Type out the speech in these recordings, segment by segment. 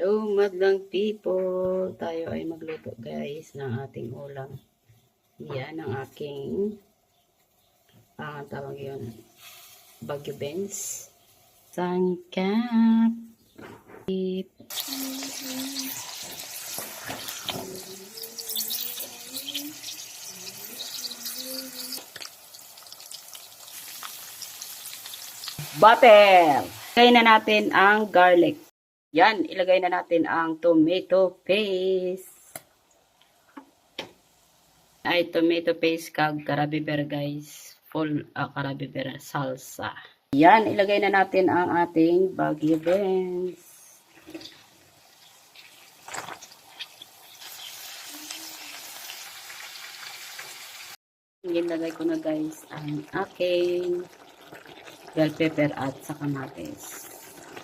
Hello, madlang people. Tayo ay magluto guys ng ating ulam. Yan ang aking ah, tawag yun Bagyo Benz. Sangkap. Butter. Ilagay na natin ang garlic. Yan, ilagay na natin ang tomato paste. Ay, tomato paste kag karabiber guys. Full uh, karabiber salsa. Yan, ilagay na natin ang ating bagyo beans. Ilagay ko na guys ang aking bell pepper at sa kamatis.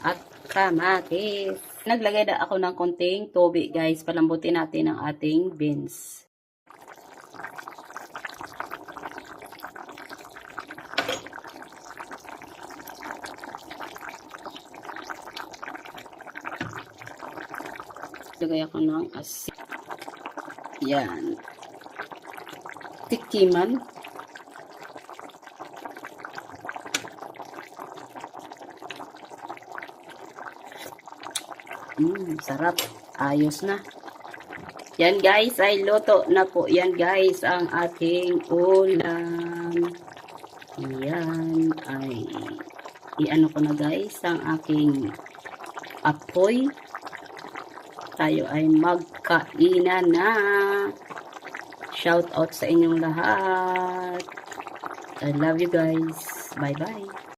At kamatis. Naglagay na ako ng konting tubig guys. Palambutin natin ang ating beans. Lagay ako ng asin. Yan. Tikiman. Mm, sarap. Ayos na. Yan guys, ay luto na po. Yan guys, ang ating ulam. Yan ay iano ko na guys ang aking apoy. Tayo ay magkainan na. Shout out sa inyong lahat. I love you guys. Bye bye.